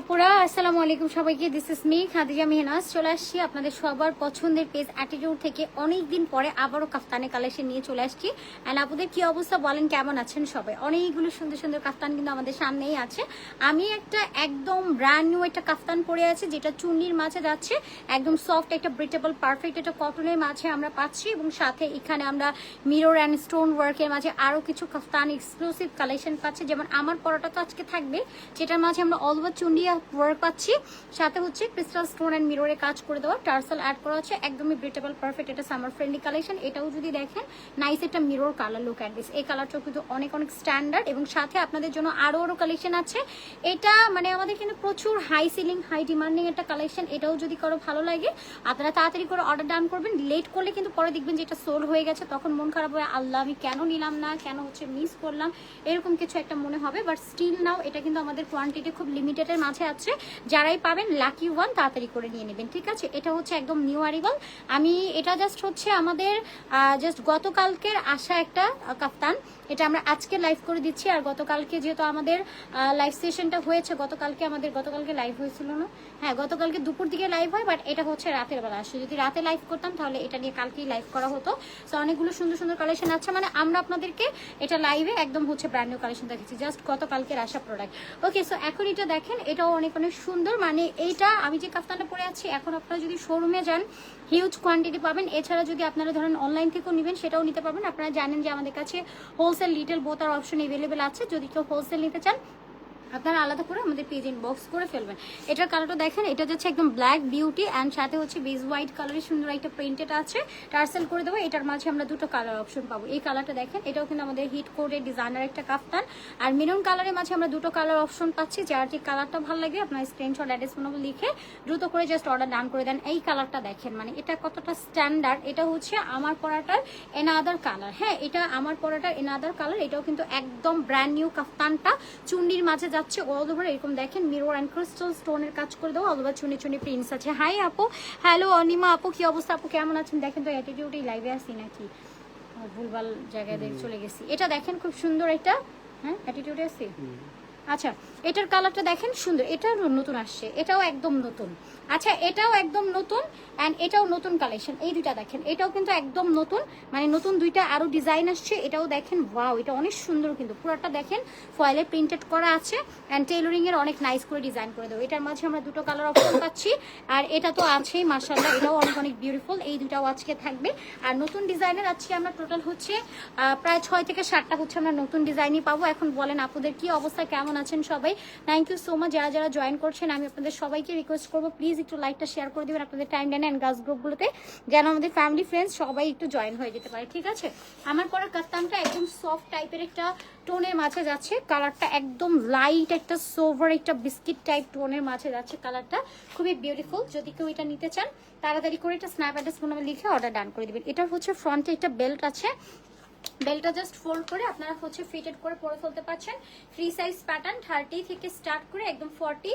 আপুরা, আসসালামু আলাইকুম সবাইকে। This is me Khadija Mehnaz চলে আসছি আপনাদের সবার পছন্দের পেজ অ্যাটিটিউড থেকে। অনেক দিন পরে আবারও কাফতানে কালেকশন নিয়ে চলে আসছি। অ্যান্ড আপুদের কি অবস্থা বলেন, কেমন আছেন সবাই? অনেকগুলো সুন্দর সুন্দর কাফতান কিন্তু আমাদের সামনেই আছে। আমি একটা একদম ব্র্যান্ড নিউ একটা কাফতান পরে আছি, যেটা চুন্নির মাঝে যাচ্ছে। একদম সফট একটা ব্রিটেবল পারফেক্ট একটা কটনের মাঝে আমরা পাচ্ছি। এবং সাথে এখানে আমরা মিরর অ্যান্ড স্টোন ওয়ার্কের মাঝে আরও কিছু কাফতান এক্সক্লুসিভ কালেকশন পাচ্ছি। যেমন আমার পরাটা তো আজকে থাকবে, যেটার মাঝে আমরা অল ওভার ওয়ার্ক পাচ্ছি। সাথে হচ্ছে ক্রিস্টাল স্টোন অ্যান্ড মিররে কাজ করে দেওয়া। টার্সেল অ্যাড করা হচ্ছে, একদমই ব্রিটেবল পারফেক্ট এটা সামার ফ্রেন্ডলি কালেকশন এটাও যদি দেখেন নাইস একটা mirror colour look at this এই কালারটাও কিন্তু অনেক অনেক স্ট্যান্ডার্ড এবং সাথে আপনাদের জন্য আরও আরও কালেকশন আছে। এটা মানে আমাদের কিন্তু প্রচুর হাই সিলিং হাই ডিমান্ডিং একটা কালেকশন এটাও যদি কারও ভালো লাগে, আপনারা তাড়াতাড়ি করে অর্ডার ডান করবেন। লেট করলে কিন্তু পরে দেখবেন যে এটা সোল হয়ে গেছে। তখন মন খারাপ হয়ে, আল্লাহ, আমি কেন নিলাম না? কেন হচ্ছে মিস করলাম? এরকম কিছু একটা মনে হবে। বাট স্টিল নাও এটা কিন্তু আমাদের কোয়ান্টিটি খুব লিমিটেডের মাঝে আছে। যারাই পাবেন লাকি ওয়ান তাড়াতাড়ি করে নিয়ে নেবেন ঠিক আছে? এটা হচ্ছে একদম নিউ আরিভাল আমি এটা জাস্ট হচ্ছে আমাদের জাস্ট গতকালকের আসা একটা আহ, কাফতান এটা আমরা আজকে লাইভ করে দিচ্ছি। আর গতকালকে যেহেতু আমাদের লাইভ সেশনটা হয়েছে গতকালকে আমাদের গতকালকে লাইভ হয়েছিল না। হ্যাঁ গতকালকে দুপুর দিকে লাইভ হয় বাট এটা হচ্ছে রাতের বেলা। আসে যদি রাতে লাইভ করতাম তাহলে এটা নিয়ে কালকেই লাইভ করা হতো। সো অনেকগুলো সুন্দর সুন্দর কালেকশন আছে। মানে আমরা আপনাদেরকে এটা লাইভে একদম হচ্ছে ব্র্যান্ড নিউ কালেকশন দেখেছি জাস্ট গতকালকের আসা প্রোডাক্ট ওকে সো এখন এটা দেখেন এটাও অনেক অনেক সুন্দর। মানে এইটা, আমি যে কাফতানটা পরে আছি, এখন আপনারা যদি শোরুমে যান হিউজ কোয়ান্টিটি পাবেন। এছাড়া যদি আপনারা ধরেন অনলাইন থেকেও নেবেন, সেটাও নিতে পারবেন। আপনারা জানেন যে আমাদের কাছে হোলসেল লিটেল বোতার অপশন এভেলেবেল আছে। যদি কেউ হোলসেল নিতে চান আপনারা আলাদা করে আমাদের পেজ ইনবক্স করে ফেলবেন। এটার কালারটা দেখেন, এটা যাচ্ছে একদম ব্ল্যাক বিউটি অ্যান্ড সাথে হচ্ছে বেজ হোয়াইট কালারের সুন্দর একটা প্রিন্টেড আছে। টার্সেল করে দেবো, এটার মাঝে আমরা দুটো কালার অপশন পাবো। এই কালারটা দেখেন, এটাও কিন্তু আমাদের হিট কোডের ডিজাইনার একটা কাফতান। আর মেরুন কালারের মাঝে আমরা দুটো কালার অপশন পাচ্ছি, যার যে কালারটা ভালো লাগে, আপনার স্ক্রিনশট অ্যাড্রেস ফোনাবো লিখে দ্রুত করে জাস্ট অর্ডার ডান করে দেন। এই কালারটা দেখেন মানে এটা কতটা স্ট্যান্ডার্ড এটা হচ্ছে আমার পরাটার এনাদার কালার হ্যাঁ এটা আমার পরাটার এনাদার কালার এটাও কিন্তু একদম ব্র্যান্ড নিউ কাফতানটা। চুন্ডির মাঝে যাচ্ছে অল ওভার এরকম দেখেন মিরর অ্যান্ড ক্রিস্টাল স্টোনের কাজ করে দেবো all over chunni chunni prints আছে। হাই আপু। হ্যালো অনিমা আপু কি অবস্থা আপু? কেমন আছেন? দেখেন তো অ্যাটিটিউডই লাইভে আসি নাকি? ভুলভাল জায়গায় দেখে চলে গেছি। এটা দেখেন খুব সুন্দর এটা হ্যাঁ অ্যাটিটিউডে আসি আচ্ছা এটার কালারটা দেখেন সুন্দর। এটা নতুন আসছে। এটাও একদম নতুন। আচ্ছা এটাও একদম নতুন অ্যান্ড এটাও নতুন কালেকশন এই দুইটা দেখেন, এটাও কিন্তু একদম নতুন মানে নতুন দুইটা আরও ডিজাইন আসছে, এটাও দেখেন ওয়াও এটা অনেক সুন্দর কিন্তু। পুরোটা দেখেন ফয়েলে প্রিন্টেড করা আছে অ্যান্ড এর অনেক নাইস করে ডিজাইন করে দেবো। এটার মাঝে আমরা দুটো কালার অপশন পাচ্ছি, আর এটা তো আছেই মার্শাল্লাহ এটাও অনেক অনেক বিউটিফুল এই দুটাও আজকে থাকবে। আর নতুন ডিজাইনের আজকে আমরা টোটাল হচ্ছে প্রায় ছয় থেকে সাতটা হচ্ছে আমরা নতুন ডিজাইনই পাবো। এখন বলেন আপুদের কি অবস্থা, কেমন আছেন সবাই? থ্যাংক ইউ সো মাচ যারা যারা জয়েন করছেন, আমি আপনাদের সবাইকে রিকোয়েস্ট করব প্লিজ একটু লাইকটা শেয়ার করে দেবেন আপনাদের টাইম লাইন অ্যান্ড গাছ গ্রুপগুলোতে যেন আমাদের ফ্যামিলি ফ্রেন্ডস সবাই একটু জয়েন হয়ে যেতে পারে, ঠিক আছে? আমার পরে কাস্তামটা একদম সফট টাইপের একটা টোনের মাঝে যাচ্ছে কালারটা একদম লাইট একটা সোভার একটা বিস্কিট টাইপ টোনের মাঝে যাচ্ছে কালারটা খুবই বিউটিফুল যদি কেউ এটা নিতে চান, তাড়াতাড়ি করে এটা স্ন্যাপ অ্যাড্রেস ফোন লিখে অর্ডার ডান করে দিবেন। এটা হচ্ছে ফ্রন্টে একটা বেল্ট আছে বেলটা জাস্ট ফোল্ড করে আপনারা হচ্ছে ফিটেড করে পরে ফেলতে পারছেন। ফ্রি সাইজ প্যাটার্ন থার্টি থেকে স্টার্ট করে একদম ফর্টি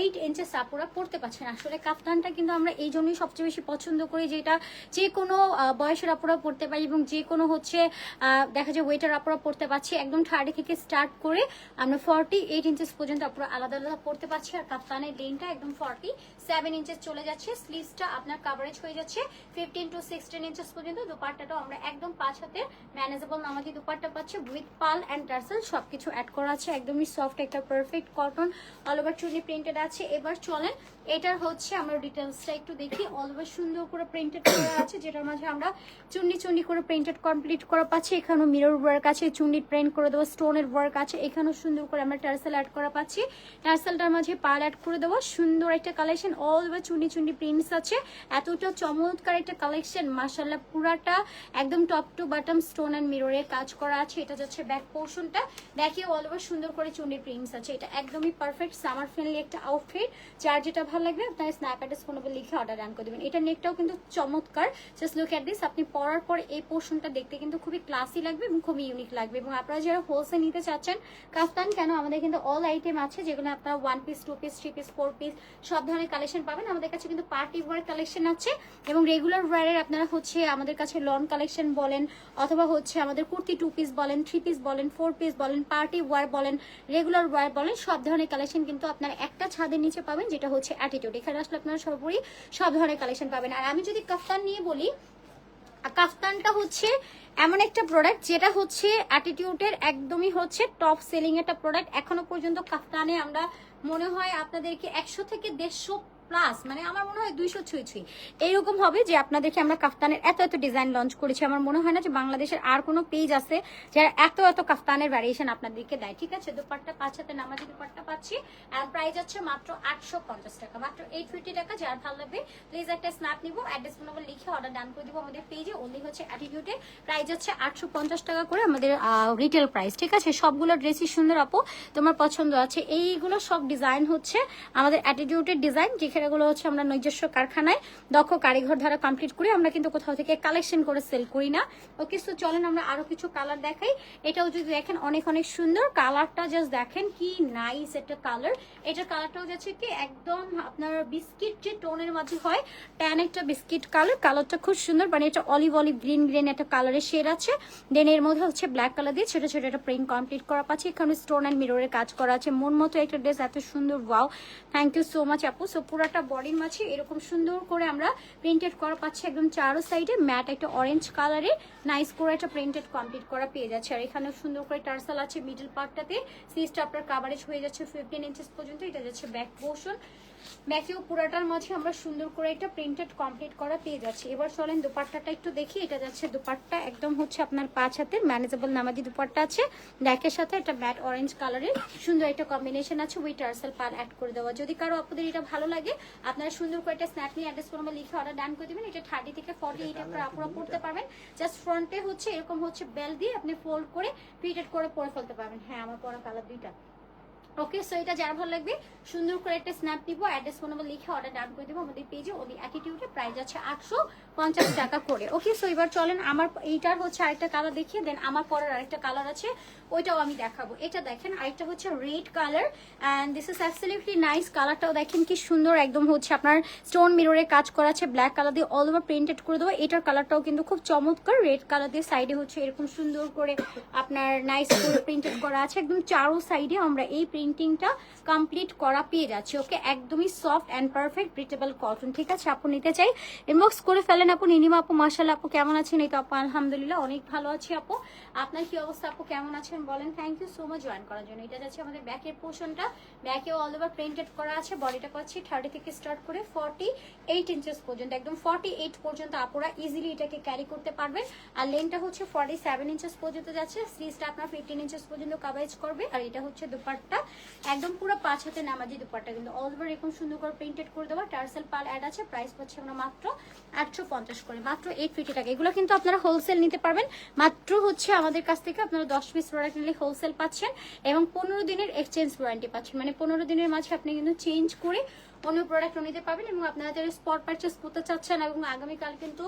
এইট ইঞ্চেস আপুরা পড়তে পারছেন। আসলে কাফতানটা কিন্তু আমরা এই জন্যই সবচেয়ে বেশি পছন্দ করি যেটা যে কোনো বয়সের আপুরা পড়তে পারি এবং যে কোনো হচ্ছে দেখা যায় ওয়েটার আপুরা পড়তে পারছি। একদম থার্টি থেকে স্টার্ট করে আমরা ফর্টি এইট ইঞ্চেস পর্যন্ত আপুরা আলাদা আলাদা পড়তে পারছি। আর কাফতানের লেনটা একদম ফর্টি সেভেন ইঞ্চেস চলে যাচ্ছে স্লিভসটা আপনার কাভারেজ হয়ে যাচ্ছে ফিফটিন টু সিক্সটিন ইঞ্চেস পর্যন্ত দুপাট্টাটাও আমরা একদম পাঁচ হাতের ম্যানেজেবল নামাজি দুপাট্টা পাচ্ছি উইথ পাল অ্যান্ড টার্সেল সবকিছু অ্যাড করা আছে, একদমই সফট একটা পারফেক্ট কটন অল ওভার চুনি প্রিন্টেড আছে। এবার চলেন, এটার হচ্ছে আমরা ডিটেলসটা একটু দেখি অল ওভার সুন্দর করে প্রিন্টেড করা আছে, যেটার মাঝে আমরা চুন্নি চুন্ডি করে প্রিন্টেড কমপ্লিট করা পাচ্ছি। এখানেও মিরর ওয়ার্ক আছে, চুন্নি প্রিন্ট করে দেবো স্টোনের ওয়ার্ক আছে, এখানেও সুন্দর করে আমরা টার্সেল অ্যাড করা পাচ্ছি। টার্সেলটার মাঝে পাল অ্যাড করে দেবো, সুন্দর একটা collection all over chunni chunni prints আছে। এতটা চমৎকার একটা কালেকশন মাসাল্লাহ পুরাটা একদম top to bottom stone and মিররের কাজ করা আছে। এটা যাচ্ছে ব্যাক পোর্শনটা দেখে অল ওভার সুন্দর করে চুন্নির প্রিন্টস আছে। এটা একদমই পারফেক্ট সামার ফ্রেন্ডলি একটা আউটফিট যার যেটা ভালো লাগবে, আপনার স্ন্যাপ অ্যাড্রেস ফোন লিখে অর্ডার ডান করে দেবেন। এটা নেকটাও কিন্তু চমৎকার। জাস্ট লুক অ্যাট দিস আপনি পরার পর এই পোর্শনটা দেখতে কিন্তু খুবই ক্লাসি লাগবে এবং খুবই ইউনিক লাগবে। এবং আপনারা যারা হোলসেল নিতে চাচ্ছেন কাফতান কেন? আমাদের কিন্তু অল আইটেম আছে, যেগুলো আপনারা one piece two piece three piece four piece সব ধরনের কালেকশন পাবেন। আমাদের কাছে কিন্তু পার্টি ওয়ার কালেকশন আছে এবং রেগুলার ওয়ারের আপনারা হচ্ছে আমাদের কাছে লন কালেকশন বলেন অথবা হচ্ছে আমাদের কুর্তি টু পিস বলেন থ্রি পিস বলেন ফোর পিস বলেন পার্টি ওয়ার বলেন রেগুলার ওয়ার বলেন, সব ধরনের কালেকশন কিন্তু আপনারা একটা ছাদের নিচে পাবেন, যেটা হচ্ছে অ্যাটিটিউড এখানে আসলে আপনারা সর্বোপরি সব ধরনের কালেকশন পাবেন। আর আমি যদি কাফতান নিয়ে বলি কাফতানটা হচ্ছে এমন একটা প্রোডাক্ট যেটা হচ্ছে অ্যাটিটিউডের একদমই হচ্ছে টপ সেলিং একটা প্রোডাক্ট এখনও পর্যন্ত কাফতানে আমরা মনে হয় আপনাদেরকে একশো থেকে দেড়শো প্লাস মানে আমার মনে হয় দুইশো ছুঁই ছুঁই। এইরকম হবে যে আপনাদেরকে আমরা কাফতানের এত এত ডিজাইন লঞ্চ করেছি। আমার মনে হয় না যে বাংলাদেশের আর কোনো পেজ আছে যারা এত এত কাফতানের ভ্যারিয়েশন আপনাদেরকে দেয়। ঠিক আছে? দুপাট্টা পাঁচ হাতে নামাজি দুপাট্টা পাচ্ছি। আর প্রাইস হচ্ছে মাত্র আটশো পঞ্চাশ টাকা। মাত্র এইট ফিফটি টাকা। যার ভালো লাগবে প্লিজ একটা স্ন্যাপ নিবো। অ্যাড্রেস নম্বর লিখে অর্ডার ডান করে দিব আমাদের পেজে ওনলি হচ্ছে অ্যাটিটিউডে প্রাইস হচ্ছে আটশো পঞ্চাশ টাকা করে আমাদের রিটেল প্রাইস ঠিক আছে? সবগুলো ড্রেসই সুন্দর আপু। তোমার পছন্দ আছে। এইগুলো সব ডিজাইন হচ্ছে আমাদের অ্যাটিটিউডের ডিজাইন যেখানেগুলো হচ্ছে আমরা নিজস্ব কারখানায় দক্ষ কারিগর দ্বারা কমপ্লিট করি আমরা কিন্তু কোথাও থেকে কালেকশন করে সেল করি না। ওকে সো চলেন আমরা আরও কিছু কালার দেখাই। এটাও যদি দেখেন অনেক অনেক সুন্দর। কালারটা জাস্ট দেখেন কি নাইস একটা কালার এটার কালারটাও যাচ্ছে কি একদম আপনার বিস্কিট যে টোনের মাঝে হয় ট্যান একটা বিস্কিট কালার কালারটা খুব সুন্দর মানে এটা অলিভ অলিভ গ্রিন গ্রিন একটা কালারের শেড আছে। দেন এর মধ্যে হচ্ছে ব্ল্যাক কালার দিয়ে ছোট ছোট একটা প্রিন্ট কমপ্লিট করা পাচ্ছি। এখানে স্টোন অ্যান্ড মিররের কাজ করা আছে। মন মতো একটা ড্রেস এত সুন্দর wow thank you so much আপু। সো পুরাটা বডির মাঝে এরকম সুন্দর করে আমরা প্রিন্টেড করা পাচ্ছি একদম চারো সাইডে ম্যাট একটা অরেঞ্জ কালারে নাইস করে একটা প্রিন্টেড কমপ্লিট করা পেয়ে যাচ্ছে। আর এখানে সুন্দর করে টার্সাল আছে মিডল পার্টটাতে সিজটা আপনার কাভারেজ হয়ে যাচ্ছে ফিফটিন ইঞ্চেস পর্যন্ত। এটা যাচ্ছে ব্যাক পোর্শন ব্যাকেও পুরাটার মাঝে আমরা সুন্দর করে একটা প্রিন্টেড কমপ্লিট করা পেয়ে যাচ্ছি। এবার চলেন দুপাট্টাটা একটু দেখি। এটা যাচ্ছে দুপাট্টা একদম হচ্ছে আপনার পাঁচ হাতের ম্যানেজেবল নামাজি দুপাট্টা আছে। ব্ল্যাকের সাথে একটা ম্যাট অরেঞ্জ কালারের সুন্দর একটা কম্বিনেশন আছে উইথ টার্সেল পার অ্যাড করে দেওয়া। যদি কারও আপনাদের এটা ভালো লাগে আপনারা সুন্দর করে একটা স্ন্যাপ নিয়ে অ্যাড্রেস ফোন লিখে অর্ডার ডান করে দেবেন। এটা থার্টি থেকে ফর্টি এইট আপনারা আপুরা পড়তে পারবেন। জাস্ট ফ্রন্টে হচ্ছে এরকম হচ্ছে বেল দিয়ে আপনি ফোল্ড করে প্রিন্টেড করে পরে ফেলতে পারবেন। হ্যাঁ আমার পরা কালার দুইটা। ওকে সো এটা যার ভালো লাগবে। সুন্দর করে একটা স্ন্যাপ দিব অ্যাড্রেস ফোন নাম্বার লিখে অর্ডার ডান করে দেবো। আমাদের পেজে ওই অ্যাটিটিউডে প্রাইস আছে আটশো পঞ্চাশ টাকা করে। ওকে সো এবার চলেন আমার, এইটার হচ্ছে আরেকটা কালার দেখিয়ে দেন আমার পরের আরেকটা কালার আছে, ওইটাও আমি দেখাবো। এটা দেখেন, আরেকটা হচ্ছে red colour and this is absolutely nice কালারটাও দেখেন কি সুন্দর, একদম হচ্ছে আপনার স্টোন মিররে কাজ করা আছে ব্ল্যাক কালার দিয়ে অল ওভার প্রিন্টেড করে দেবো। এটার কালারটাও কিন্তু খুব চমৎকার রেড কালার দিয়ে সাইডে হচ্ছে এরকম সুন্দর করে আপনার নাইস করে প্রিন্টেড করা আছে। একদম চারো সাইডে আমরা এই প্রিন্টিংটা কমপ্লিট করা পেয়ে যাচ্ছি। ওকে, একদমই soft and perfect breathable cotton ঠিক আছে, আপু নিতে চাই। ইনবক্স করে ফেলেন আপু, নিনিমা আপু মাসাল আপু, কেমন আছেন? এই তো আপু, আলহামদুলিল্লাহ, অনেক ভালো আছি আপু। আপনার কি অবস্থা আপু? কেমন আছেন বলেন? Thank you so much join করার জন্য। এটা যাচ্ছে আমাদের ব্যাকের পোর্শনটা ব্যাকেও অল ওভার প্রিন্টেড করা আছে। বডিটা পাচ্ছি থার্টি থেকে স্টার্ট করে ফর্টি এইট ইঞ্চেস পর্যন্ত। একদম ফর্টি এইট পর্যন্ত আপুরা ইজিলি এটাকে ক্যারি করতে পারবেন। আর লেনটা হচ্ছে ফর্টি সেভেন ইঞ্চেস পর্যন্ত যাচ্ছে। স্লিজটা আপনার ফিফটিন ইঞ্চেস পর্যন্ত কাভারেজ করবে। আর এটা হচ্ছে দুপাট্টা একদম পুরো পাঁচ হাতে নামাজি দুপাট্টা, কিন্তু অল ওভার এরকম সুন্দর করে প্রিন্টেড করে দেওয়া, টার্সেল পাল অ্যাড আছে প্রাইস পাচ্ছে আমরা মাত্র আটশো পঞ্চাশ করে, মাত্র এইট ফিফটি টাকা। এগুলো কিন্তু আপনারা হোলসেল নিতে পারবেন, মাত্র হচ্ছে আমাদের কাছ থেকে আপনারা দশ পিস প্রোডাক্ট নিলে হোলসেল পাচ্ছেন এবং পনেরো দিনের এক্সচেঞ্জ ওয়ারেন্টি পাচ্ছেন। মানে পনেরো দিনের মাঝে আপনি কিন্তু চেঞ্জ করে অন্য প্রোডাক্ট নিতে পারবেন এবং আপনারা যারা স্পট পারচেস করতে চাচ্ছেন এবং আগামীকাল কিন্তু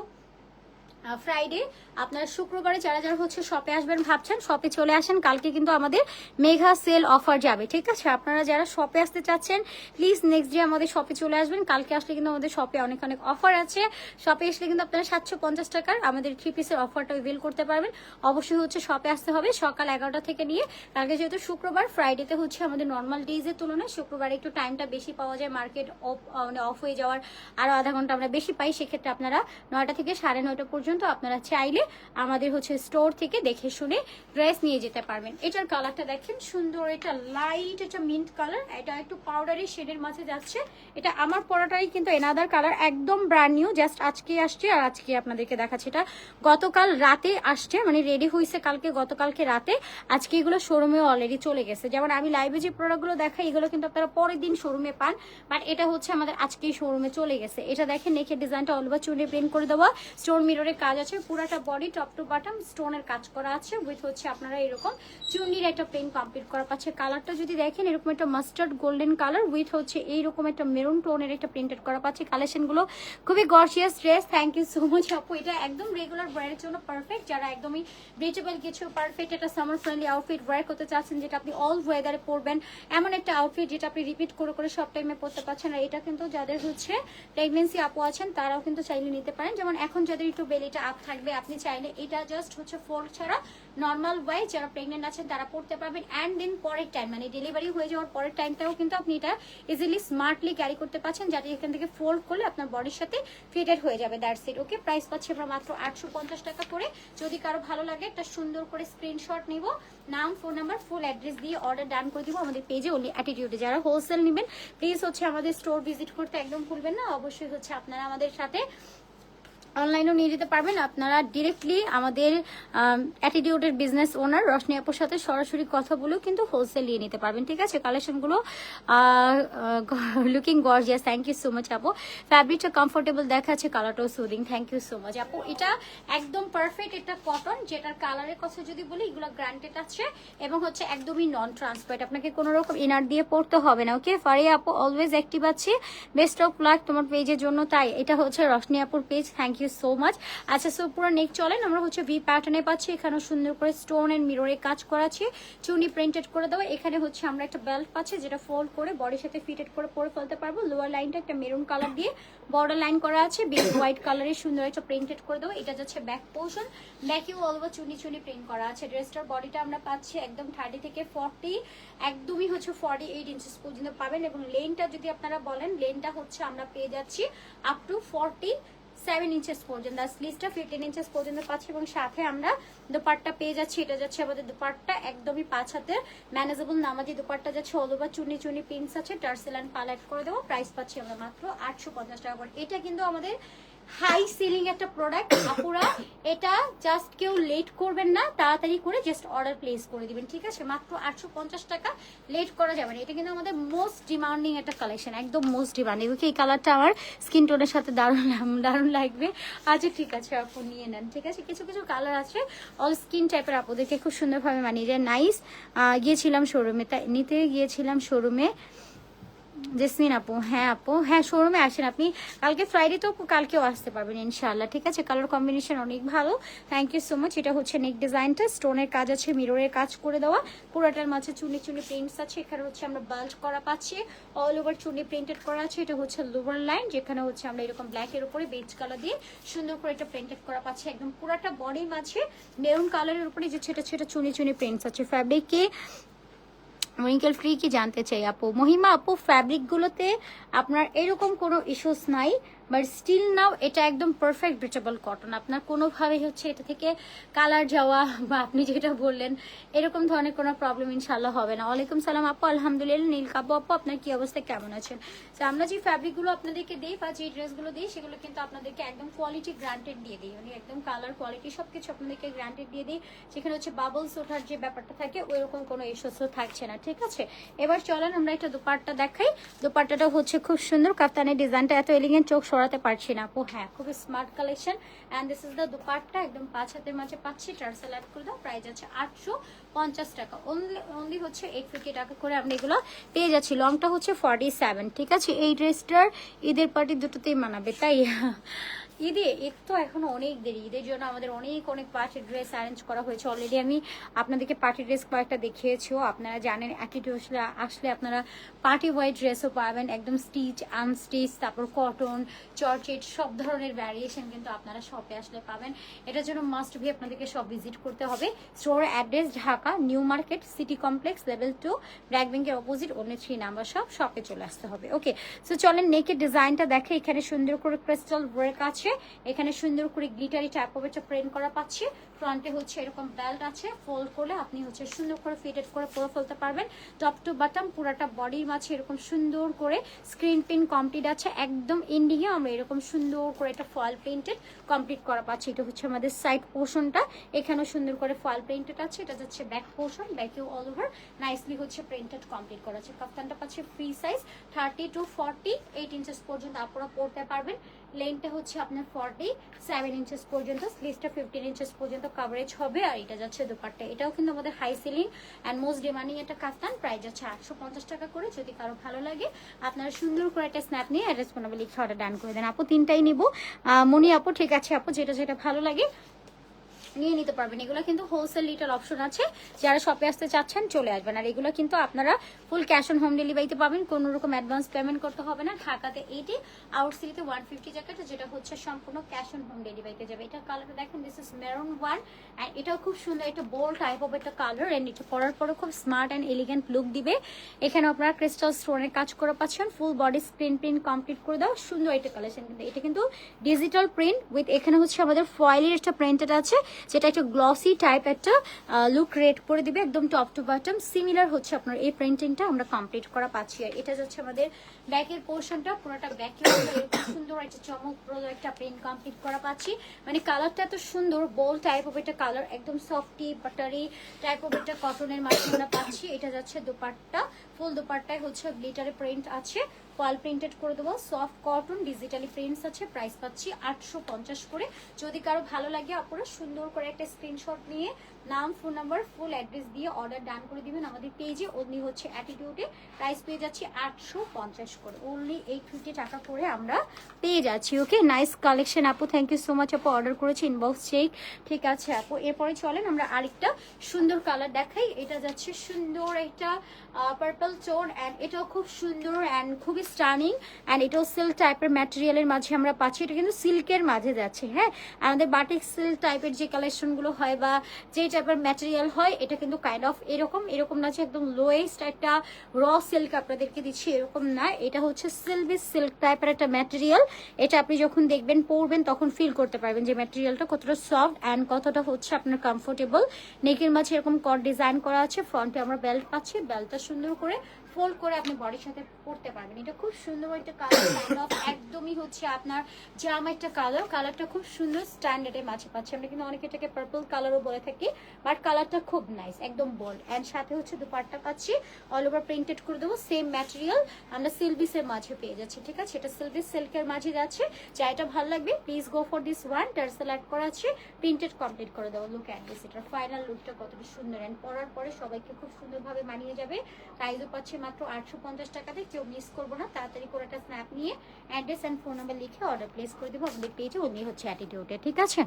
ফ্রাইডে আপনারা শুক্রবারে যারা যারা হচ্ছে শপে আসবেন ভাবছেন শপে চলে আসেন, কালকে কিন্তু আমাদের মেঘা সেল অফার যাবে, ঠিক আছে? আপনারা যারা শপে আসতে চাচ্ছেন প্লিজ নেক্সট ডে আমাদের শপে চলে আসবেন। কালকে আসলে কিন্তু আমাদের শপে অনেক অনেক অফার আছে। শপে আসলে কিন্তু আপনারা সাতশো পঞ্চাশ টাকার আমাদের থ্রি পিসের অফারটা উইল করতে পারবেন। অবশ্যই হচ্ছে শপে আসতে হবে সকাল এগারোটা থেকে নিয়ে। কালকে যেহেতু শুক্রবার ফ্রাইডেতে হচ্ছে আমাদের নর্মাল ডেজের তুলনায় শুক্রবারে একটু টাইমটা বেশি পাওয়া যায় মার্কেট অফ মানে অফ হয়ে যাওয়ার আরও আধা ঘণ্টা আমরা বেশি পাই, সেক্ষেত্রে আপনারা নয়টা থেকে সাড়ে নয়টা পর্যন্ত আপনারা চাইলে আমাদের হচ্ছে স্টোর থেকে দেখে শুনে ড্রেস নিয়ে যেতে পারবেন। এটার কালারটা দেখেন, সুন্দর। এটা লাইট এটা মিন্ট কালার এটা একটু পাউডারি শেডের মাঝে যাচ্ছে। এটা আমার পরাটাই কিন্তু এনাদার কালার একদম ব্র্যান্ড নিউ জাস্ট আজকে আসছে আর আজকে আপনাদেরকে দেখাচ্ছি। এটা গতকাল রাতে আসছে মানে রেডি হয়েছে কালকে, গতকালকে রাতে। আজকে এগুলো শোরুমে অলরেডি চলে গেছে। যেমন আমি লাইভে যে প্রোডাক্টগুলো দেখাই, এগুলো কিন্তু আপনারা পরের দিন শোরুমে পান বাট এটা হচ্ছে আমাদের আজকেই শোরুমে চলে গেছে। এটা দেখেন নেকের ডিজাইনটা অলবা চুনে প্রিন্ট করে দেওয়া। স্টোর মিররের কাজ আছে, পুরাটা বডি টপ টু বাটম স্টোনের কাজ করা আছে উইথ হচ্ছে আপনারা এরকম চুন্নির একটা প্রিন্ট কমপ্লিট করা পাচ্ছে। কালারটা যদি দেখেন, এরকম একটা মাস্টার্ড গোল্ডেন কালার উইথ হচ্ছে এইরকম একটা মেরুন টোনের একটা প্রিন্টেড করা পাচ্ছে। কালেকশনগুলো খুবই gorgeous dress thank you so much আপু। এটা একদম রেগুলার ওয়ারের জন্য পারফেক্ট যারা একদমই ব্রিটেবল কিছু পারফেক্ট একটা সামার ফ্রেন্ডলি আউটফিট ওয়ার করতে চাচ্ছেন, যেটা আপনি অল ওয়েদারে পরবেন, এমন একটা আউটফিট যেটা আপনি রিপিট করে করে সব টাইমে পরতে পারছেন। আর এটা কিন্তু যাদের হচ্ছে প্রেগনেন্সি আপু আছেন, তারাও কিন্তু চাইলে নিতে পারেন। যেমন এখন যাদের একটু বেলি বেলিটা আপ থাকবে। আপনি চাইলে এটা জাস্ট হচ্ছে ফোল্ড ছাড়া নর্মাল ওয়াই যারা প্রেগনেন্ট আছেন তারা পড়তে পারবেন। অ্যান্ড দেন পরের টাইম মানে ডেলিভারি হয়ে যাওয়ার পরের টাইমটাও কিন্তু আপনি এটা ইজিলি স্মার্টলি ক্যারি করতে পারছেন। যাতে এখান থেকে ফোল্ড করলে আপনার বডির সাথে ফিটেড হয়ে যাবে। দ্যাটস ইট ওকে প্রাইস পাচ্ছি আমরা মাত্র আটশো পঞ্চাশ টাকা করে। যদি কারও ভালো লাগে একটা সুন্দর করে স্ক্রিনশট নিব। নাম ফোন নাম্বার ফুল অ্যাড্রেস দিয়ে অর্ডার ডান করে দিব। আমাদের পেজে ওনলি অ্যাটিটিউডে যারা হোলসেল নেবেন প্লিজ হচ্ছে আমাদের স্টোর ভিজিট করতে একদম ভুলবেন না। অবশ্যই হচ্ছে আপনারা আমাদের সাথে অনলাইনেও নিয়ে যেতে পারবেন। আপনারা ডিরেক্টলি আমাদের অ্যাটিটিউডের বিজনেস ওনার রশনি আপুর সাথে সরাসরি কথা বলেও কিন্তু হোলসেল নিয়ে নিতে পারবেন, ঠিক আছে? কালেকশনগুলো looking gorgeous thank you so much আপু। ফ্যাব্রিকটা কমফোর্টেবল দেখাচ্ছে কালারটাও soothing thank you so much আপু। এটা একদম পারফেক্ট এটা কটন যেটার কালারের কথা যদি বলি, এগুলো গ্রান্টেড আছে এবং হচ্ছে একদমই নন ট্রান্সপারেন্ট আপনাকে কোনো রকম ইনার দিয়ে পড়তে হবে না ওকে ফারিয়া আপু অলওয়েজ অ্যাক্টিভ আছে। বেস্ট অফ লাক তোমার পেজের জন্য। তাই, এটা হচ্ছে রশনি আপুর page thank you so much আচ্ছা সো পুরো নেক চলেন, আমরা হচ্ছে ভি প্যাটার্নে পাচ্ছি। এখানেও সুন্দর করে স্টোন এন্ড মিররে কাজ করা আছে চুনি প্রিন্টেড করে দেওয়া এখানে হচ্ছে আমরা একটা বেল্ট পাচ্ছি, যেটা ফোল্ড করে বডির সাথে ফিটেড করে পরে ফেলতে পারব। লোয়ার লাইনটা একটা মেরুন কালার দিয়ে বর্ডার লাইন করা আছে। বেস হোয়াইট কালারের সুন্দর একটা প্রিন্টেড করে দেবো। এটা যাচ্ছে ব্যাক পোর্শন ব্যাকেও অল ওভার চুনি চুনি প্রিন্ট করা আছে। ড্রেসটার বডিটা আমরা পাচ্ছি একদম থার্টি থেকে ফর্টি একদমই হচ্ছে ফর্টি এইট ইঞ্চেস পর্যন্ত পাবেন এবং লেনটা যদি আপনারা বলেন লেনটা হচ্ছে আমরা পেয়ে যাচ্ছি up to forty seven inches পর্যন্ত আর স্লিভসটা ফিফটিন ইঞ্চেস পর্যন্ত পাচ্ছি এবং সাথে আমরা দুপারটা পেয়ে যাচ্ছি। এটা যাচ্ছে আমাদের দুপাট্টা, একদমই পাঁচ হাতের ম্যানেজেবল নামাজি দুপাট্টা যাচ্ছে all over chunni chunni pins আছে টার্সেল অ্যান্ড পালাইট করে দেবো। প্রাইস পাচ্ছি আমরা মাত্র আটশো পঞ্চাশ টাকা করে। এটা কিন্তু আমাদের হাই সিলিং একটা প্রোডাক্ট, আপুরা, এটা জাস্ট কেউ লেট করবেন না, তাড়াতাড়ি করে জাস্ট অর্ডার প্লেস করে দিবেন, ঠিক আছে? মাত্র আটশো পঞ্চাশ টাকা লেট করা যাবে না। এটা কিন্তু আমাদের মোস্ট ডিমান্ডিং একটা কালেকশন একদম মোস্ট ডিমান্ডিং ওকে এই কালারটা আমার স্কিন টোনের সাথে দারুণ দারুণ লাগবে। আচ্ছা ঠিক আছে, আপু, নিয়ে নেন, ঠিক আছে? কিছু কিছু কালার আছে অল স্কিন টাইপের আপুদেরকে খুব সুন্দরভাবে মানিয়ে যায় নাইস গিয়েছিলাম শোরুমে তাই নিতে গিয়েছিলাম শোরুমে জেসমিন আপু হ্যাঁ আপু। হ্যাঁ শোরুমে আসেন আপনি। কালকে ফ্রাইডে তো কালকেও আসতে পারবেন ইনশাল্লাহ ঠিক আছে? কালার কম্বিনেশন অনেক ভালো। থ্যাংক ইউ সো মাচ এটা হচ্ছে নেক ডিজাইনটা স্টোনের কাজ আছে মিররের কাজ করে দেওয়া। পুরোটার মাঝে চুনি চুনি প্রিন্টস আছে। এখানে হচ্ছে আমরা বাল্ট করা পাচ্ছি। অল ওভার চুনি প্রিন্টেড করা আছে। এটা হচ্ছে লোভার লাইন যেখানে হচ্ছে আমরা এরকম ব্ল্যাকের উপরে বেজ কালার দিয়ে সুন্দর করে এটা প্রিন্টেড করা পাচ্ছি। একদম পুরাটা বডির মাঝে মেরুন কালারের উপরে যে ছোট ছোট চুনি চুনি প্রিন্টস আছে। ফ্যাব্রিকে উইঙ্কেল ফ্রি কি জানতে চাই আপু? মহিমা আপু ফ্যাব্রিকগুলোতে আপনার এরকম কোনো ইস্যুস নাই? বাট স্টিল নাও এটা একদম পারফেক্ট ব্রিটেবল কটন আপনার কোনোভাবে হচ্ছে এটা থেকে কালার যাওয়া বা আপনি যেটা বললেন, এরকম ধরনের কোনো প্রবলেম ইনশাল্লাহ হবে না। ওয়ালাইকুম সালাম আপু, আলহামদুলিল্লাহ, নীল কাব্য আপু, আপনার কি অবস্থা, কেমন আছেন? তো আমরা যে ফ্যাব্রিকগুলো আপনাদেরকে দিই বা যে ড্রেসগুলো দিই, সেগুলো কিন্তু আপনাদেরকে একদম কোয়ালিটি গ্রান্টেড দিয়ে দিই। মানে একদম কালার কোয়ালিটি সব কিছু আপনাদেরকে গ্রান্টেড দিয়ে দিই। যেখানে হচ্ছে বাবলস ওঠার যে ব্যাপারটা থাকে ওই রকম কোনো ইস্যুসও থাকছে না, ঠিক আছে? এবার চলেন আমরা একটা দুপাট্টা দেখাই। দুপাট্টাটা হচ্ছে খুব সুন্দর। কাপ্তানের ডিজাইনটা এত এলিগেন্ট চোখ সরাতে পারছি না। আপু হ্যাঁ খুবই smart collection and this is the dupatta, একদম পাঁচ হাতের মাঝে পাচ্ছি। টার্সেল অ্যাড করে দাও প্রাইস আছে আটশো পঞ্চাশ টাকা। ওনলি ওনলি হচ্ছে এইট ফিফটি টাকা করে আমরা এগুলো পেয়ে যাচ্ছি। লংটা হচ্ছে ফর্টি সেভেন ঠিক আছে? এই ড্রেসটার ঈদের পার্টি দুটোতেই মানাবে, তাই? ঈদে ঈদ তো এখনও অনেক দেরি। ঈদের জন্য আমাদের অনেক অনেক পার্টি ড্রেস অ্যারেঞ্জ করা হয়েছে অলরেডি আমি আপনাদেরকে পার্টি ড্রেস কয়েকটা দেখিয়েছিও। আপনারা জানেন অ্যাটিটিউড আসলে আসলে আপনারা পার্টি ওয়াইড ড্রেসও পাবেন। একদম স্টিচ আনস্টিচ তারপর কটন চর্চেট, সব ধরনের ভ্যারিয়েশন কিন্তু আপনারা শপে আসলে পাবেন। এটার জন্য মাস্ট ভি আপনাদেরকে সব ভিজিট করতে হবে। Store address Dhaka new market city complex level two BRAC ব্যাংকের অপোজিট অন্য থ্রি নাম্বার সব শপে চলে আসতে হবে। ওকে সো চলেন নেকের ডিজাইনটা দেখে, এখানে সুন্দর করে ক্রিস্টাল ওয়ার্ক আছে। এখানে সুন্দর করে গ্লিটারি টাইপ অফ একটা প্রিন্ট করা পাচ্ছি। ফ্রন্টে হচ্ছে এরকম বেল্ট আছে ফোল্ড করলে আপনি হচ্ছে সুন্দর করে ফিটেড করে পরে ফেলতে পারবেন। টপ টু বাটম পুরাটা বডির মাঝে এরকম সুন্দর করে স্ক্রিন প্রিন্ট কমপ্লিট আছে। একদম এন্ডিংয়ে আমরা এরকম সুন্দর করে একটা ফয়েল প্রিন্টেড কমপ্লিট করা পাচ্ছি। এটা হচ্ছে আমাদের সাইড পোর্শনটা এখানেও সুন্দর করে ফয়েল প্রিন্টেড আছে। এটা যাচ্ছে ব্যাক পোর্শন ব্যাকেও অল ওভার নাইসলি হচ্ছে প্রিন্টেড কমপ্লিট করা আছে। কাফতানটা পাচ্ছে free size thirty to forty eight inches পর্যন্ত আপনারা পড়তে পারবেন। লেনটা হচ্ছে আপনার ফর্টি সেভেন ইঞ্চেস পর্যন্ত স্লিভসটা ফিফটিন ইঞ্চেস পর্যন্ত। কাভারেজ হবে আর এটা যাচ্ছে দুপাট্টা। এটাও কিন্তু আমাদের high selling and most demanding একটা কাফতান প্রাইস যাচ্ছে আটশো পঞ্চাশ টাকা করে। যদি কারও ভালো লাগে, আপনারা সুন্দর করে একটা স্ন্যাপ নিয়ে অ্যাড্রেস বানাবে, লিখে অর্ডার ডান করে দেন। আপু, তিনটাই নিব। মনি আপু, ঠিক আছে আপু, যেটা যেটা ভালো লাগে নিয়ে নিতে পারবেন। এগুলো কিন্তু হোলসেল লিটার অপশন আছে। যারা শপে আসতে চাচ্ছেন চলে আসবেন। আর এগুলো কিন্তু আপনারা ফুল ক্যাশ অন হোম ডেলিভারিতে পাবেন। কোনো রকম অ্যাডভান্স পেমেন্ট করতে হবে না। ঢাকাতে এইটি আউট আউটসিটিতে ওয়ান ফিফটি জ্যাকেট যেটা হচ্ছে সম্পূর্ণ ক্যাশ অন হোম ডেলিভারিতে যাবে। এটা কালারটা দেখেন this is maroon one and এটাও খুব সুন্দর একটা বোল্ড টাইপ অফ একটা কালার অ্যান্ড এটা পরার পরে খুব স্মার্ট অ্যান্ড এলিগেন্ট লুক দিবে। এখানে আপনারা ক্রিস্টাল স্টোনের কাজ করে পাচ্ছেন। Full body screen print complete করে দাও। সুন্দর একটা কালেকশন কিন্তু। এটা কিন্তু ডিজিটাল প্রিন্ট উইথ এখানে হচ্ছে আমাদের ফয়েলের একটা প্রিন্টেড আছে। যেটা একটা গ্লসি টাইপ একটা লুক রেড করে দিবে, একদম টপ টু বটম সিমিলার হচ্ছে আপনার এই প্রিন্টিংটা আমরা কমপ্লিট করা পাচ্ছি। আর এটা যাচ্ছে আমাদের ব্যাকের পোর্শনটা পুরোটা ব্যাকে সুন্দর একটা চমকপ্রদ একটা প্রিন্ট কমপ্লিট করা পাচ্ছি। মানে কালারটা এত সুন্দর বোল টাইপ অফ একটা কালার একদম সফটি বাটারি টাইপ অফ একটা কটনের মাঝে আমরা পাচ্ছি। এটা যাচ্ছে দুপাট্টা ফুল দুপাট্টায় হচ্ছে গ্লিটারে প্রিন্ট আছে। ওয়াল প্রিন্টেড করে দেবো। সফট কটন, ডিজিটালি প্রিন্টস আছে প্রাইস পাচ্ছি আটশো পঞ্চাশ করে। যদি কারও ভালো লাগে আপনারা সুন্দর করে একটা স্ক্রিনশট নিয়ে নাম, ফোন নাম্বার ফুল অ্যাড্রেস দিয়ে অর্ডার ডান করে দিবেন। আমাদের পেজে অনলি হচ্ছে অ্যাটিটিউডে প্রাইস পেয়ে যাচ্ছি আটশো পঞ্চাশ করে। অনলি এইট ফিফটি টাকা করে আমরা পেয়ে যাচ্ছি ওকে নাইস কালেকশন আপু থ্যাংক ইউ সো মাচ আপু অর্ডার করেছি ইনবক্স চেক ঠিক আছে, আপু? এরপরে চলেন, আমরা আরেকটা সুন্দর কালার দেখাই। এটা যাচ্ছে সুন্দর একটা পার্পল চোর অ্যান্ড এটাও খুব সুন্দর অ্যান্ড খুবই স্টানিং অ্যান্ড এটাও সিল্ক টাইপের ম্যাটেরিয়ালের মাঝে আমরা পাচ্ছি। এটা কিন্তু সিল্কের মাঝে যাচ্ছে হ্যাঁ? আমাদের বাটিক সিল্ক টাইপের যে কালেকশনগুলো হয় বা যে টাইপের ম্যাটেরিয়াল হয়, এটা কিন্তু কাইন্ড অফ এরকম এরকম না যে একদম লোয়েস্ট একটা র সিল্ক আপনাদেরকে দিচ্ছি, এরকম না। এটা হচ্ছে সিলভি সিল্ক টাইপের একটা ম্যাটেরিয়াল এটা আপনি যখন দেখবেন, পরবেন, তখন ফিল করতে পারবেন যে ম্যাটেরিয়ালটা কতটা সফট অ্যান্ড কতটা হচ্ছে আপনার কমফোর্টেবল নেকের মাঝে এরকম কট ডিজাইন করা আছে ফ্রন্টে আমরা বেল্ট পাচ্ছি বেল্টটা সুন্দর করে ফোল্ড করে আপনি বডির সাথে পরতে পারবেন। এটা খুব সুন্দর একটা কালার একদমই হচ্ছে আপনার জাম একটা কালার কালারটা খুব সুন্দর স্ট্যান্ডার্ডের মাঝে পাচ্ছি। আমরা কিন্তু অনেকে এটাকে পার্পল কালারও বলে থাকি। বাট কালারটা খুব নাইস একদম বোল্ড অ্যান্ড সাথে হচ্ছে দুপাট্টা পাচ্ছি অল ওভার প্রিন্টেড করে দেবো সেম ম্যাটেরিয়াল আমরা সিলভিসের মাঝে পেয়ে যাচ্ছি, ঠিক আছে? এটা সিলভিস সিল্কের মাঝে যাচ্ছে, যা এটা ভালো লাগবে please go for this one tassel add করা আছে প্রিন্টেড কমপ্লিট করে দেবো লুক অ্যাট দিস এটার ফাইনাল লুকটা কতটা সুন্দর। অ্যান্ড পরার পরে সবাইকে খুব সুন্দরভাবে মানিয়ে যাবে প্রাইসও পাচ্ছে মাত্র আটশো পঞ্চাশ টাকাতে, কেউ মিস করব না, তাড়াতাড়ি করে একটা স্ন্যাপ নিয়ে অ্যাড্রেস অ্যান্ড ফোন নাম্বার লিখে অর্ডার প্লেস করে দেবো, আমাদের পেজে উনি হচ্ছে অ্যাটিটিউডে ঠিক আছে?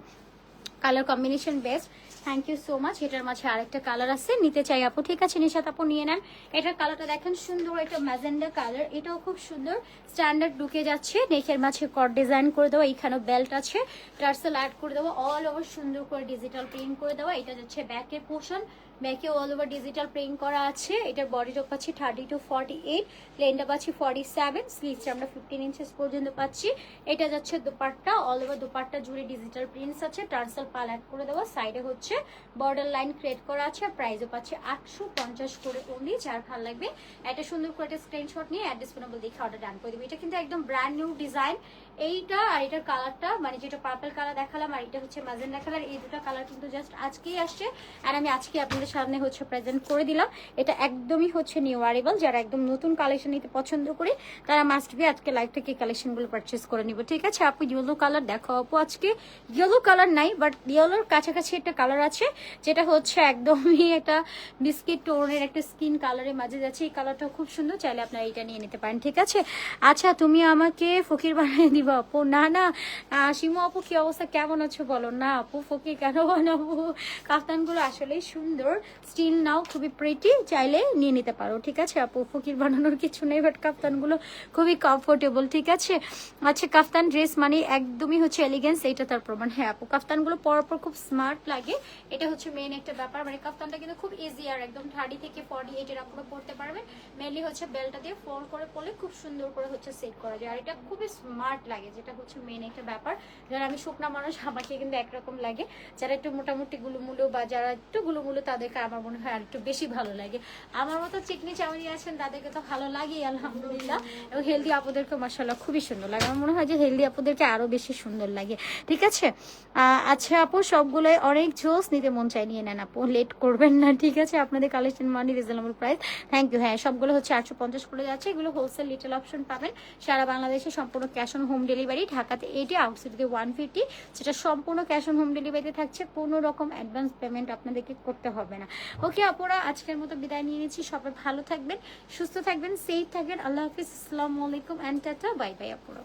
Colour combination best thank you so much এটার মাঝে আরেকটা কালার আছে। নিতে চাই আপু। ঠিক আছে, নিশাত আপু, নিয়ে নেন। এটার কালারটা দেখেন সুন্দর, এটা ম্যাজেন্ডা কালার এটাও খুব সুন্দর। স্ট্যান্ডার্ড ঢুকে যাচ্ছে। নেকের মাঝে কট ডিজাইন করে দেওয়া। এইখানেও বেল্ট আছে। টার্সেল অ্যাড করে দেওয়া। অল ওভার সুন্দর করে ডিজিটাল প্রিন্ট করে দেওয়া। এটা যাচ্ছে ব্যাকের পোর্শন ব্যাকে অল ওভার ডিজিটাল প্রিন্ট করা আছে। এটার বডিটা পাচ্ছি থার্টি টু ফর্টি এইট প্লেনটা পাচ্ছি ফর্টি সেভেন স্লিভসটা আমরা ফিফটিন ইঞ্চেস পর্যন্ত পাচ্ছি। এটা যাচ্ছে দুপাট্টা অল ওভার দুপাট্টা জুড়ে ডিজিটাল প্রিন্টস আছে। টার্সেল পাল অ্যাড করে দেওয়া সাইডে হচ্ছে বর্ডার লাইন ক্রিয়েট করা আছে আর প্রাইসও পাচ্ছি আটশো পঞ্চাশ করে অনলি যার ভালো লাগবে। একটা সুন্দর করে একটা স্ক্রিনশট নিয়ে অ্যাড্রেস নম্বর দেখে অর্ডার ডান করে দেবে। এটা কিন্তু একদম ব্র্যান্ড নিউ ডিজাইন এইটা আর এটার কালারটা মানে যেটা পার্পল কালার দেখালাম আর এটা হচ্ছে মাজেন্ডা কালার এই দুটো কালার কিন্তু জাস্ট আজকেই আসছে। আর আমি আজকে আপনাদের সামনে হচ্ছে প্রেজেন্ট করে দিলাম। এটা একদমই হচ্ছে নিউ আরিভাল যারা একদম নতুন কালেকশন নিতে পছন্দ করে, তারা মাস্ট বি আজকে লাইভ থেকে কালেকশন কালেকশনগুলো পারচেস করে নিব। ঠিক আছে, আপু ইয়েলো কালার দেখো আপু আজকে। ইয়েলো কালার নাই বাট ইয়েলোর কাছাকাছি একটা কালার আছে, যেটা হচ্ছে একদমই একটা বিস্কিট টোনের একটা স্কিন কালারের মাঝে যাচ্ছে। এই কালারটা খুব সুন্দর, চাইলে আপনারা এটা নিয়ে নিতে পারেন। ঠিক আছে? আচ্ছা তুমি আমাকে ফকির বানিয়ে দিবা আপু। না না শিমু আপু, কি অবস্থা? কেমন আছো বলো? না, আপু, ফকির কেন বানাবো? কাফতানগুলো আসলেই সুন্দর। স্টিল নাও খুবই প্রিটি চাইলে নিয়ে নিতে পারো, ঠিক আছে? আপু, ফকির বানানোর কিছু নেই বাট কাফতানগুলো খুবই কমফোর্টেবল ঠিক আছে? আচ্ছা কাফতান ড্রেস মানে একদমই হচ্ছে এলিগেন্স এইটা তার প্রমাণ। হ্যাঁ আপু, কাফতানগুলো পরার পর খুব স্মার্ট লাগে। এটা হচ্ছে মেন একটা ব্যাপার মানে কাফতানটা কিন্তু খুব ইজি আর একদম থার্টি থেকে ফর্টি এইটের আপনারা পড়তে পারবেন। মেনলি হচ্ছে বেলটা দিয়ে ফোল্ড করে পরলে খুব সুন্দর করে হচ্ছে সেট করা যায়। আর এটা খুবই স্মার্ট লাগে, যেটা হচ্ছে মেন একটা ব্যাপার। যারা আমি শুকনা মানুষ, আমাকে কিন্তু একরকম লাগে। যারা একটু মোটামুটি গুলুমুলু বা যারা একটু গুলুমুলু তাদেরকে আমার মনে হয় আর একটু বেশি ভালো লাগে। আমার মতো চিকনি চাউনি আছেন, তাদেরকে তো ভালো লাগেই আলহামদুলিল্লাহ। এবং হেলদি আপুদেরকে মাসাল্লাহ খুবই সুন্দর লাগে। আমার মনে হয় যে হেলদি আপুদেরকে আরও বেশি সুন্দর লাগে। ঠিক আছে? আচ্ছা আপু, সবগুলোই অনেক জোস, নিতে মন চাই নিয়ে নেন আপু। লেট করবেন না, ঠিক আছে? আপনাদের collection money reasonable price thank you হ্যাঁ সবগুলো হচ্ছে আটশো পঞ্চাশ করে যাচ্ছে। এগুলো হোলসেল লিটেল অপশন পাবেন। সারা বাংলাদেশে সম্পূর্ণ ক্যাশ অন হোম ডেলিভারি ঢাকাতে এটি আউটসাইডে ওয়ান ফিফটি সেটা সম্পূর্ণ ক্যাশ অন হোম ডেলিভারিতে থাকছে। কোনো রকম অ্যাডভান্স পেমেন্ট আপনাদেরকে করতে হবে ওকে অপরা আজকের মতো বিদায় নিয়ে নিচ্ছি। সবাই ভালো থাকবেন, সুস্থ থাকবেন সেফ থাকবেন। আল্লাহ হাফিজ। আসসালামু আলাইকুম অ্যান্ড টাটা বাই বাই আপুরা।